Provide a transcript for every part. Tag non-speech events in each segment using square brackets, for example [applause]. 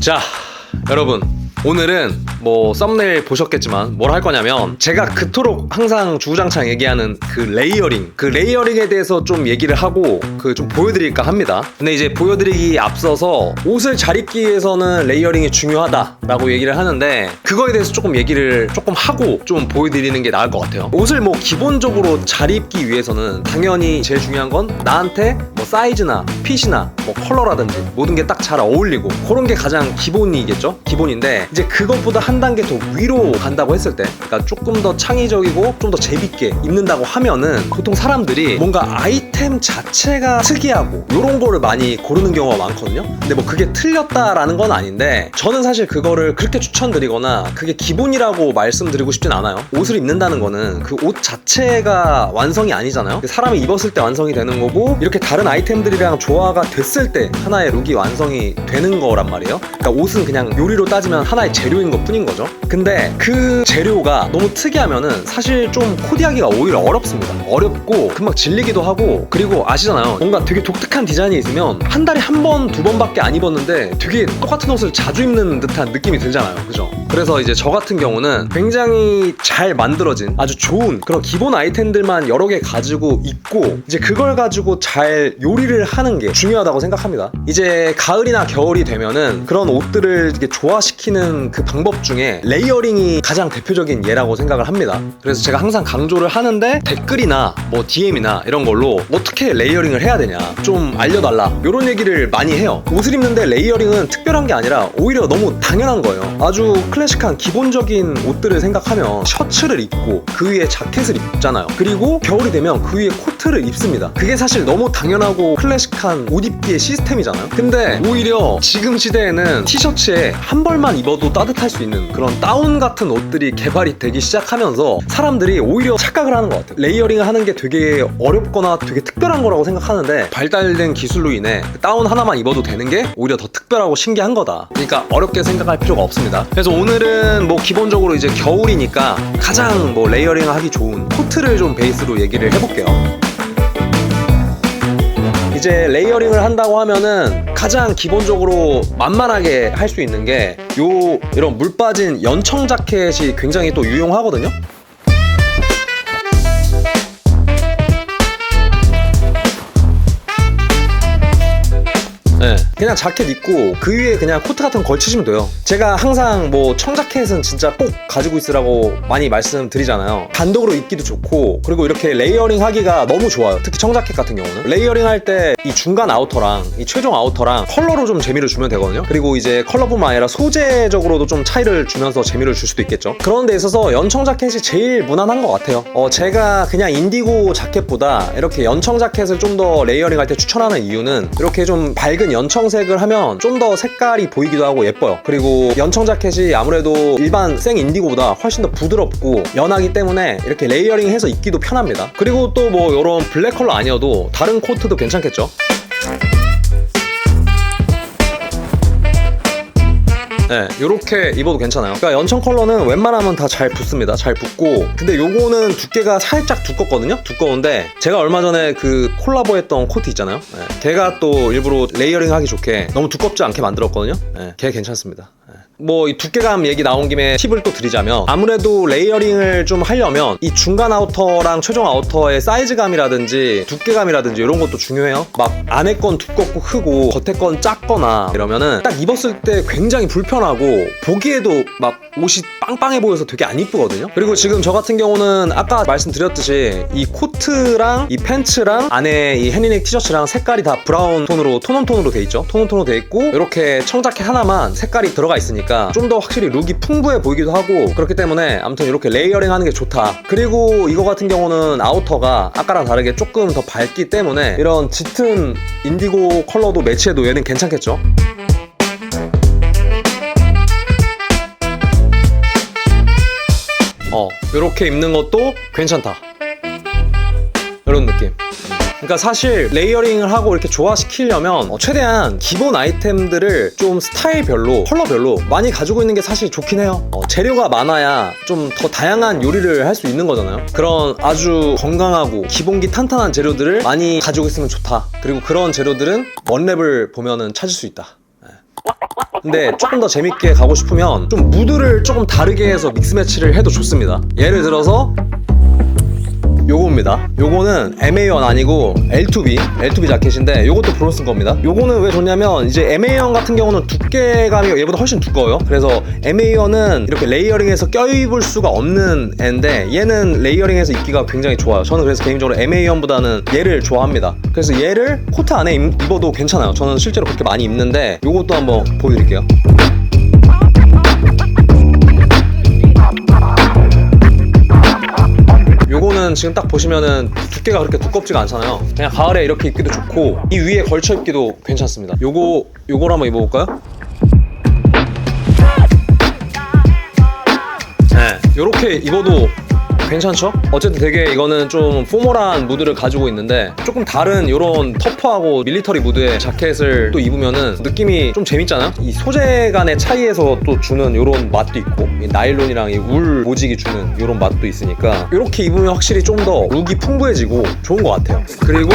자, 여러분. 오늘은 뭐 썸네일 보셨겠지만 뭘 할 거냐면 제가 그토록 항상 주구장창 얘기하는 그 레이어링 그 레이어링에 대해서 좀 얘기를 하고 그 좀 보여드릴까 합니다 근데 이제 보여드리기 앞서서 옷을 잘 입기 위해서는 레이어링이 중요하다 라고 얘기를 하는데 그거에 대해서 조금 얘기를 조금 하고 좀 보여드리는 게 나을 것 같아요 옷을 뭐 기본적으로 잘 입기 위해서는 당연히 제일 중요한 건 나한테 뭐 사이즈나 핏이나 뭐 컬러라든지 모든 게 딱 잘 어울리고 그런 게 가장 기본이겠죠? 기본인데 이제 그것보다 한 단계 더 위로 간다고 했을 때 그러니까 조금 더 창의적이고 좀 더 재밌게 입는다고 하면은 보통 사람들이 뭔가 아이템 자체가 특이하고 이런 거를 많이 고르는 경우가 많거든요. 근데 뭐 그게 틀렸다라는 건 아닌데 저는 사실 그거를 그렇게 추천드리거나 그게 기본이라고 말씀드리고 싶진 않아요. 옷을 입는다는 거는 그 옷 자체가 완성이 아니잖아요. 사람이 입었을 때 완성이 되는 거고 이렇게 다른 아이 템들이랑 조화가 됐을 때 하나의 룩이 완성이 되는 거란 말이에요. 그러니까 옷은 그냥 요리로 따지면 하나의 재료인 것 뿐인 거죠. 근데 그 재료가 너무 특이하면은 사실 좀 코디하기가 오히려 어렵습니다. 어렵고 금방 질리기도 하고 그리고 아시잖아요. 뭔가 되게 독특한 디자인이 있으면 한 달에 한 번 두 번밖에 안 입었는데 되게 똑같은 옷을 자주 입는 듯한 느낌이 들잖아요. 그죠? 그래서 이제 저 같은 경우는 굉장히 잘 만들어진 아주 좋은 그런 기본 아이템들만 여러 개 가지고 있고 이제 그걸 가지고 잘 요리를 하는 게 중요하다고 생각합니다. 이제 가을이나 겨울이 되면은 그런 옷들을 이렇게 조화시키는 그 방법 중에 레이어링이 가장 대표적인 예라고 생각을 합니다. 그래서 제가 항상 강조를 하는데 댓글이나 뭐 DM이나 이런 걸로 어떻게 레이어링을 해야 되냐 좀 알려달라 이런 얘기를 많이 해요. 옷을 입는데 레이어링은 특별한 게 아니라 오히려 너무 당연한 거예요. 아주 클래식한 기본적인 옷들을 생각하면 셔츠를 입고 그 위에 자켓을 입잖아요. 그리고 겨울이 되면 그 위에 코트를 입습니다. 그게 사실 너무 당연 하고 클래식한 옷 입기의 시스템이잖아요. 근데 오히려 지금 시대에는 티셔츠에 한 벌만 입어도 따뜻할 수 있는 그런 다운 같은 옷들이 개발이 되기 시작하면서 사람들이 오히려 착각을 하는 것 같아요. 레이어링을 하는 게 되게 어렵거나 되게 특별한 거라고 생각하는데 발달된 기술로 인해 다운 하나만 입어도 되는 게 오히려 더 특별하고 신기한 거다. 그러니까 어렵게 생각할 필요가 없습니다. 그래서 오늘은 뭐 기본적으로 이제 겨울이니까 가장 뭐 레이어링 하기 좋은 코트를 좀 베이스로 얘기를 해볼게요. 이제 레이어링을 한다고 하면은 가장 기본적으로 만만하게 할 수 있는 게 요 이런 물 빠진 연청 자켓이 굉장히 또 유용하거든요. 그냥 자켓 입고 그 위에 그냥 코트 같은 거 걸치시면 돼요. 제가 항상 뭐 청자켓은 진짜 꼭 가지고 있으라고 많이 말씀드리잖아요. 단독으로 입기도 좋고 그리고 이렇게 레이어링 하기가 너무 좋아요. 특히 청자켓 같은 경우는 레이어링 할 때 이 중간 아우터랑 이 최종 아우터랑 컬러로 좀 재미를 주면 되거든요. 그리고 이제 컬러뿐만 아니라 소재적으로도 좀 차이를 주면서 재미를 줄 수도 있겠죠. 그런 데 있어서 연청 자켓이 제일 무난한 것 같아요. 어, 제가 그냥 인디고 자켓보다 이렇게 연청 자켓을 좀 더 레이어링 할 때 추천하는 이유는 이렇게 좀 밝은 연청색 을 하면 좀 더 색깔이 보이기도 하고 예뻐요. 그리고 연청 자켓이 아무래도 일반 생 인디고보다 훨씬 더 부드럽고 연하기 때문에 이렇게 레이어링 해서 입기도 편합니다. 그리고 또 뭐 이런 블랙 컬러 아니어도 다른 코트도 괜찮겠죠? 네, 이렇게 입어도 괜찮아요. 그러니까 연청 컬러는 웬만하면 다 잘 붙습니다. 잘 붙고. 근데 요거는 두께가 살짝 두껍거든요. 두꺼운데 제가 얼마 전에 그 콜라보했던 코트 있잖아요. 네, 걔가 또 일부러 레이어링 하기 좋게 너무 두껍지 않게 만들었거든요. 네, 걔 괜찮습니다. 네. 뭐이 두께감 얘기 나온 김에 팁을 또 드리자면 아무래도 레이어링을 좀 하려면 이 중간 아우터랑 최종 아우터의 사이즈감이라든지 두께감이라든지 이런 것도 중요해요. 막 안에 건 두껍고 크고 겉에 건 작거나 이러면은 딱 입었을 때 굉장히 불편하고 보기에도 막 옷이 빵빵해 보여서 되게 안 이쁘거든요. 그리고 지금 저 같은 경우는 아까 말씀드렸듯이 이 코트랑 이 팬츠랑 안에 이 헤니넥 티셔츠랑 색깔이 다 브라운 톤으로 톤온 톤으로 돼 있죠. 톤온 톤으로 돼 있고 이렇게 청자켓 하나만 색깔이 들어가 있으니까 좀 더 확실히 룩이 풍부해 보이기도 하고 그렇기 때문에 아무튼 이렇게 레이어링 하는 게 좋다. 그리고 이거 같은 경우는 아우터가 아까랑 다르게 조금 더 밝기 때문에 이런 짙은 인디고 컬러도 매치해도 얘는 괜찮겠죠? 어, 이렇게 입는 것도 괜찮다. 이런 느낌. 그러니까 사실 레이어링을 하고 이렇게 조화시키려면 어, 최대한 기본 아이템들을 좀 스타일별로 컬러별로 많이 가지고 있는 게 사실 좋긴 해요 어, 재료가 많아야 좀 더 다양한 요리를 할 수 있는 거잖아요 그런 아주 건강하고 기본기 탄탄한 재료들을 많이 가지고 있으면 좋다 그리고 그런 재료들은 원랩을 보면은 찾을 수 있다 네. 근데 조금 더 재밌게 가고 싶으면 좀 무드를 조금 다르게 해서 믹스 매치를 해도 좋습니다. 예를 들어서 요겁니다. 요거는 MA1 아니고 L2B, L2B 자켓인데 요것도 브론 쓴 겁니다. 요거는 왜 좋냐면 이제 MA1 같은 경우는 두께감이 얘보다 훨씬 두꺼워요. 그래서 MA1은 이렇게 레이어링해서 껴입을 수가 없는 애인데 얘는 레이어링해서 입기가 굉장히 좋아요. 저는 그래서 개인적으로 MA1보다는 얘를 좋아합니다. 그래서 얘를 코트 안에 입- 입어도 괜찮아요. 저는 실제로 그렇게 많이 입는데 요것도 한번 보여드릴게요. 요거는 지금 딱 보시면은 두께가 그렇게 두껍지가 않잖아요. 그냥 가을에 이렇게 입기도 좋고 이 위에 걸쳐 입기도 괜찮습니다. 요거 요걸 한번 입어볼까요? 네, 요렇게 입어도 괜찮죠? 어쨌든 되게 이거는 좀 포멀한 무드를 가지고 있는데 조금 다른 요런 터프하고 밀리터리 무드의 자켓을 또 입으면은 느낌이 좀 재밌잖아요? 이 소재 간의 차이에서 또 주는 요런 맛도 있고 이 나일론이랑 이 울 모직이 주는 요런 맛도 있으니까 이렇게 입으면 확실히 좀 더 룩이 풍부해지고 좋은 것 같아요. 그리고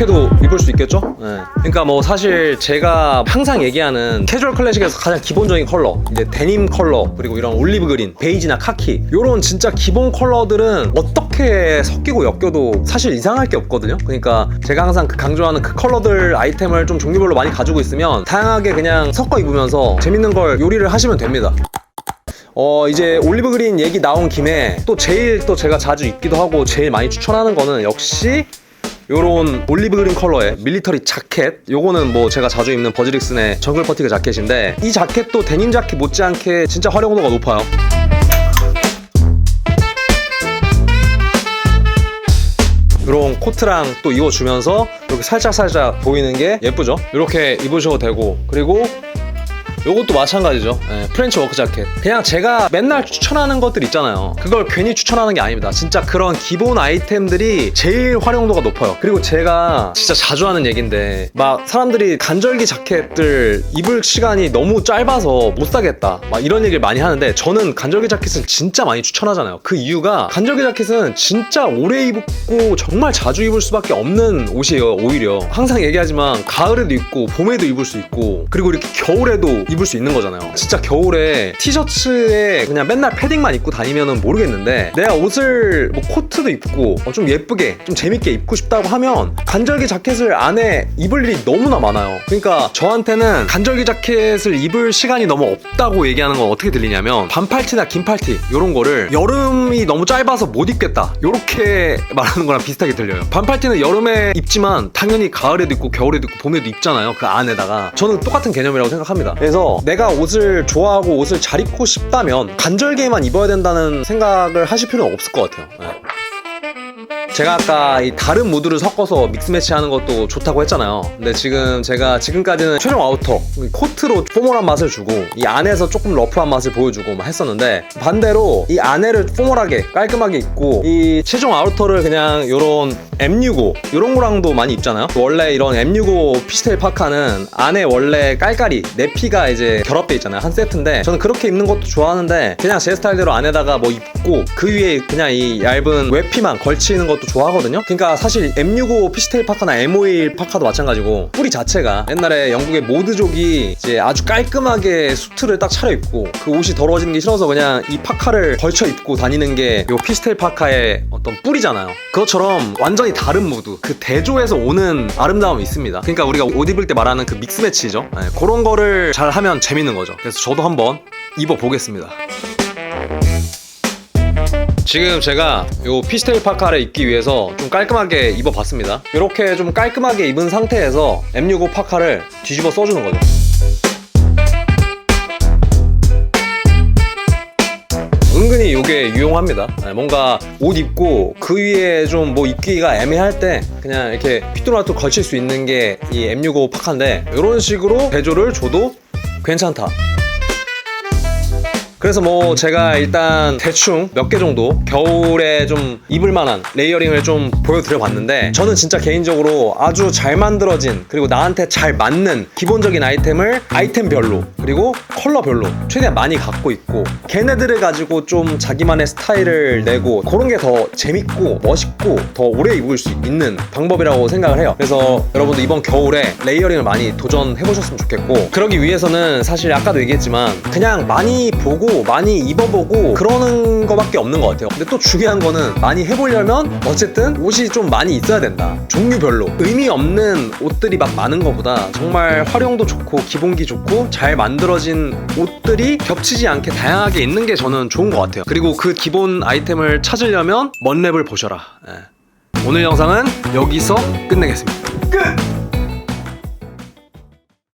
이렇게도 입을 수 있겠죠? 네. 그러니까 뭐 사실 제가 항상 얘기하는 캐주얼 클래식에서 가장 기본적인 컬러 이제 데님 컬러 그리고 이런 올리브 그린 베이지나 카키 이런 진짜 기본 컬러들은 어떻게 섞이고 엮여도 사실 이상할 게 없거든요 그러니까 제가 항상 그 강조하는 그 컬러들 아이템을 좀 종류별로 많이 가지고 있으면 다양하게 그냥 섞어 입으면서 재밌는 걸 요리를 하시면 됩니다 어 이제 올리브 그린 얘기 나온 김에 또 제일 또 제가 자주 입기도 하고 제일 많이 추천하는 거는 역시 요런 올리브 그린 컬러의 밀리터리 자켓 요거는 뭐 제가 자주 입는 버즈릭슨의 정글 퍼티그 자켓인데 이 자켓도 데님 자켓 못지않게 진짜 활용도가 높아요. 이런 코트랑 또 입어주면서 이렇게 살짝살짝 보이는 게 예쁘죠? 이렇게 입으셔도 되고 그리고 요것도 마찬가지죠. 예, 프렌치 워크 자켓. 그냥 제가 맨날 추천하는 것들 있잖아요. 그걸 괜히 추천하는 게 아닙니다. 진짜 그런 기본 아이템들이 제일 활용도가 높아요. 그리고 제가 진짜 자주 하는 얘기인데 막 사람들이 간절기 자켓들 입을 시간이 너무 짧아서 못 사겠다. 막 이런 얘기를 많이 하는데 저는 간절기 자켓을 진짜 많이 추천하잖아요. 그 이유가 간절기 자켓은 진짜 오래 입고 정말 자주 입을 수밖에 없는 옷이에요. 오히려 항상 얘기하지만 가을에도 입고 봄에도 입을 수 있고 그리고 이렇게 겨울에도 입을 수 있는 거잖아요. 진짜 겨울에 티셔츠에 그냥 맨날 패딩만 입고 다니면은 모르겠는데 내가 옷을 뭐 코트도 입고 어, 좀 예쁘게 좀 재밌게 입고 싶다고 하면 간절기 자켓을 안에 입을 일이 너무나 많아요. 그러니까 저한테는 간절기 자켓을 입을 시간이 너무 없다고 얘기하는 건 어떻게 들리냐면 반팔티나 긴 팔티 이런 거를 여름이 너무 짧아서 못 입겠다 이렇게 [laughs] 말하는 거랑 비슷하게 들려요. 반팔티는 여름에 입지만 당연히 가을에도 입고 겨울에도 입고 봄에도 입잖아요. 그 안에다가 저는 똑같은 개념이라고 생각합니다. 그래서 내가 옷을 좋아하고 옷을 잘 입고 싶다면 간절기에만 입어야 된다는 생각을 하실 필요는 없을 것 같아요. 네. 제가 아까 이 다른 무드를 섞어서 믹스매치 하는 것도 좋다고 했잖아요. 근데 지금 제가 지금까지는 최종 아우터, 코트로 포멀한 맛을 주고 이 안에서 조금 러프한 맛을 보여주고 막 했었는데 반대로 이 안에를 포멀하게 깔끔하게 입고 이 최종 아우터를 그냥 요런 M65 이런 거랑도 많이 입잖아요. 원래 이런 M65 피스텔 파카는 안에 원래 깔깔이 내피가 이제 결합돼 있잖아요. 한 세트인데 저는 그렇게 입는 것도 좋아하는데 그냥 제 스타일대로 안에다가 뭐 입고 그 위에 그냥 이 얇은 외피만 걸치는 것도 좋아하거든요. 그러니까 사실 M65 피스텔 파카나 M51 파카도 마찬가지고 뿌리 자체가 옛날에 영국의 모드족이 이제 아주 깔끔하게 수트를 딱 차려입고 그 옷이 더러워지는 게 싫어서 그냥 이 파카를 걸쳐 입고 다니는 게 요 피스텔 파카의 어떤 뿌리잖아요. 그것처럼 완전히 다른 무드 그 대조에서 오는 아름다움이 있습니다. 그러니까 우리가 옷 입을 때 말하는 그 믹스 매치죠. 네, 그런 거를 잘 하면 재밌는 거죠. 그래서 저도 한번 입어 보겠습니다. 지금 제가 요 피스텔 파카를 입기 위해서 좀 깔끔하게 입어봤습니다. 이렇게 좀 깔끔하게 입은 상태에서 M65 파카를 뒤집어 써주는 거죠. 은근히 이게 유용합니다. 네, 뭔가 옷 입고 그 위에 좀 뭐 입기가 애매할 때 그냥 이렇게 휘뚜라뚜 걸칠 수 있는 게 이 M65 파카인데 이런 식으로 대조를 줘도 괜찮다. 그래서 뭐 제가 일단 대충 몇 개 정도 겨울에 좀 입을 만한 레이어링을 좀 보여드려 봤는데 저는 진짜 개인적으로 아주 잘 만들어진 그리고 나한테 잘 맞는 기본적인 아이템을 아이템별로 그리고 컬러별로 최대한 많이 갖고 있고 걔네들을 가지고 좀 자기만의 스타일을 내고 그런 게 더 재밌고 멋있고 더 오래 입을 수 있는 방법이라고 생각을 해요. 그래서 여러분도 이번 겨울에 레이어링을 많이 도전해 보셨으면 좋겠고 그러기 위해서는 사실 아까도 얘기했지만 그냥 많이 보고 많이 입어보고 그러는 거밖에 없는 것 같아요. 근데 또 중요한 거는 많이 해보려면 어쨌든 옷이 좀 많이 있어야 된다. 종류별로. 의미 없는 옷들이 막 많은 것보다 정말 활용도 좋고 기본기 좋고 잘 만들어진 옷들이 겹치지 않게 다양하게 있는 게 저는 좋은 것 같아요 그리고 그 기본 아이템을 찾으려면 먼 랩을 보셔라 예. 오늘 영상은 여기서 끝내겠습니다 끝!